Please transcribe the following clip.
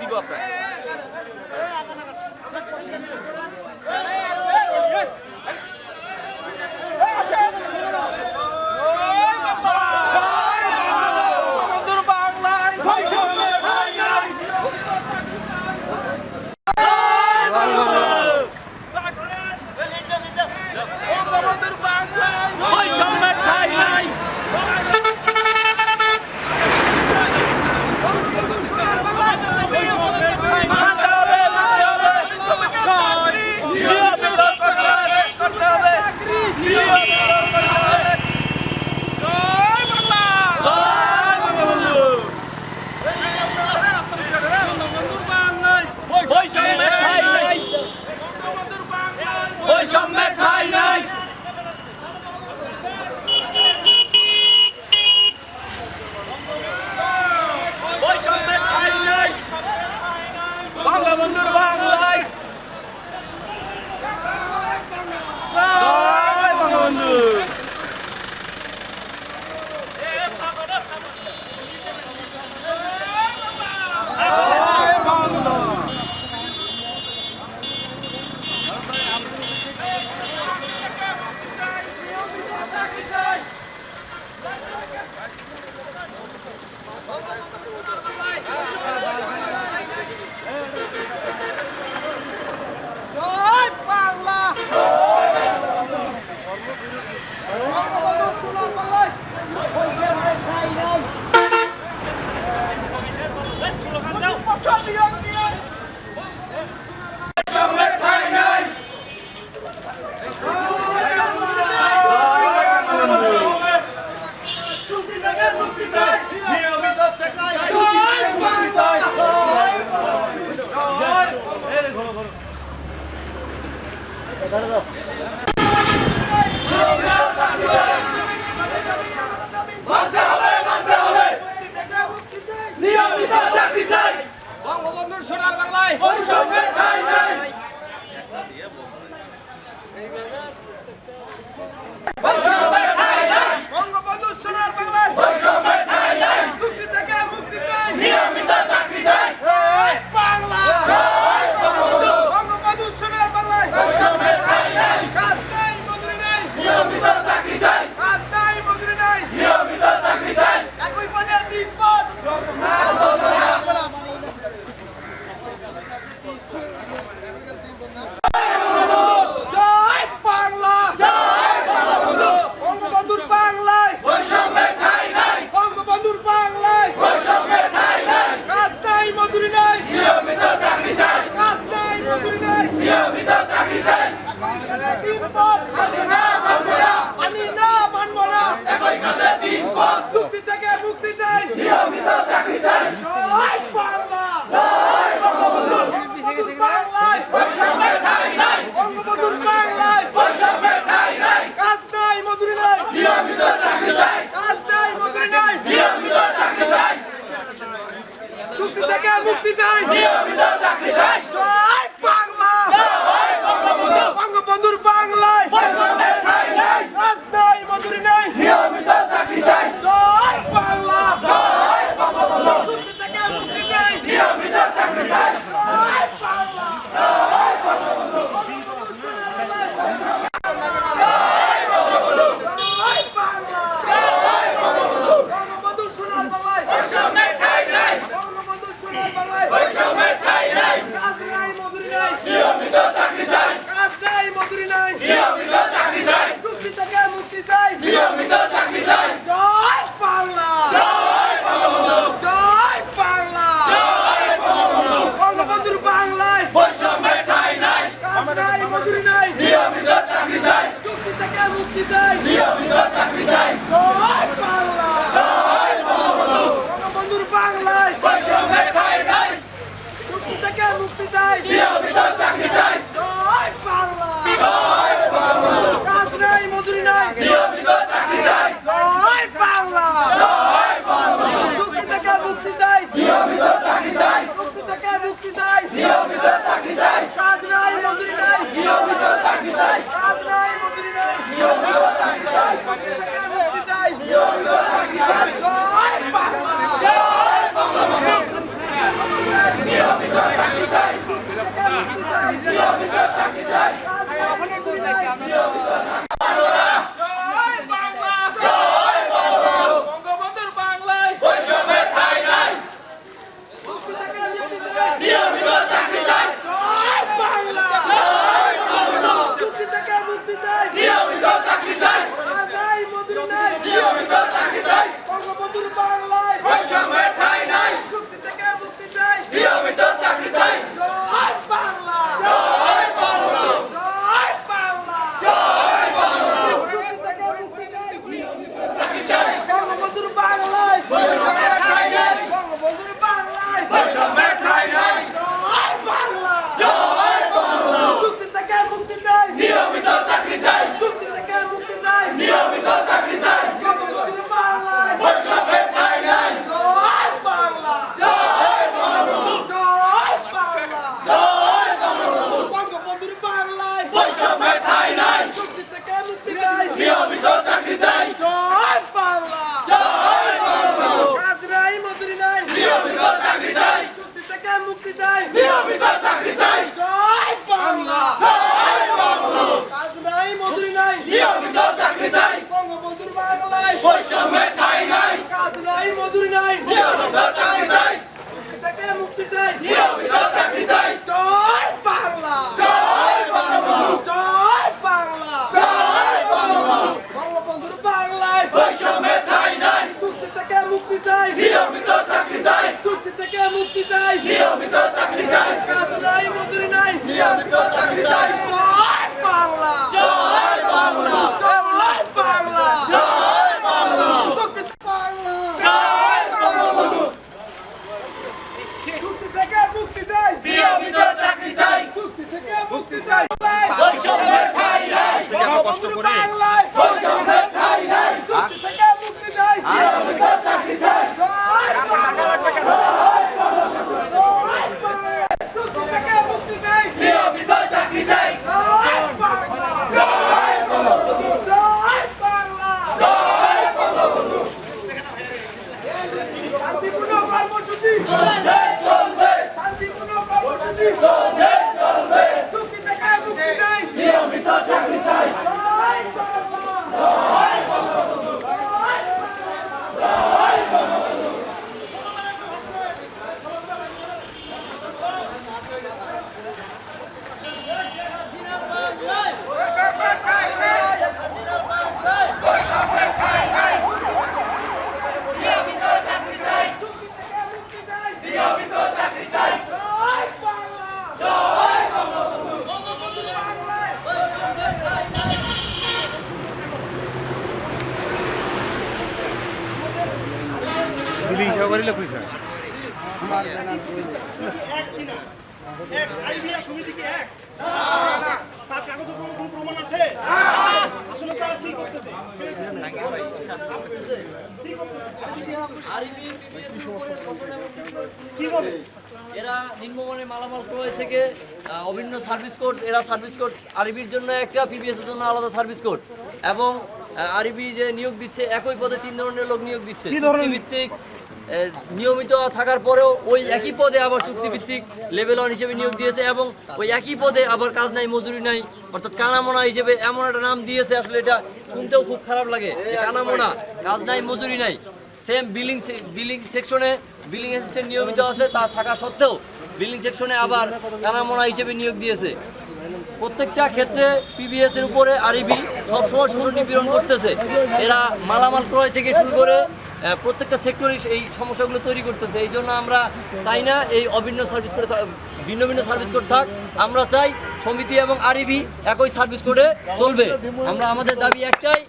দিব আপনার নিয়মিত চাকরি চাই। বঙ্গবন্ধুর সোনার বাংলায়। জয় বাংলা শান্তিপূর্ণ কর্মসূচি চলবে শান্তিপূর্ণ কর্মসূচি চলবে Kentucky! লোক হয়েছে এরা নিম্নমানের মালামাল ক্রয় থেকে অভিন্ন সার্ভিস কোড এরা সার্ভিস কোড আরবির জন্য একটা পিবিএস এর জন্য আলাদা সার্ভিস কোড এবং আরবি যে নিয়োগ দিচ্ছে একই পদে তিন ধরনের লোক নিয়োগ দিচ্ছে। আহ, নিয়মিত থাকার পরেও ওই একই পদে আবার চুক্তিভিত্তিক লেভেল ওয়ান হিসেবে নিয়োগ দিয়েছে এবং ওই একই পদে আবার কাজ নাই, মজুরি নাই। অর্থাৎ কানামোনা হিসেবে এমন একটা নাম দিয়েছে, আসলে এটা শুনতেও খুব খারাপ লাগে কানামোনা, কাজ নাই, মজুরি নাই। সেম বিলিং বিলিং সেকশনে বিলিং অ্যাসিস্ট্যান্ট নিয়মিত আছে, তা থাকা সত্ত্বেও বিলিং সেকশনে আবার কানামোনা হিসেবে নিয়োগ দিয়েছে। প্রত্যেকটা ক্ষেত্রে পিবিএস এর উপরে আরবি সবসময় শোষণ নিপীড়ন করতেছে। এরা মালামাল ক্রয় থেকে শুরু করে প্রত্যেকটা সেক্টরে এই সমস্যাগুলো তৈরি করতেছে। এই জন্য আমরা চাই না এই অভিন্ন সার্ভিস করে ভিন্ন ভিন্ন সার্ভিস কোড থাক। আমরা চাই সমিতি এবং আরবি একই সার্ভিস করে চলবে। আমরা আমাদের দাবি একটাই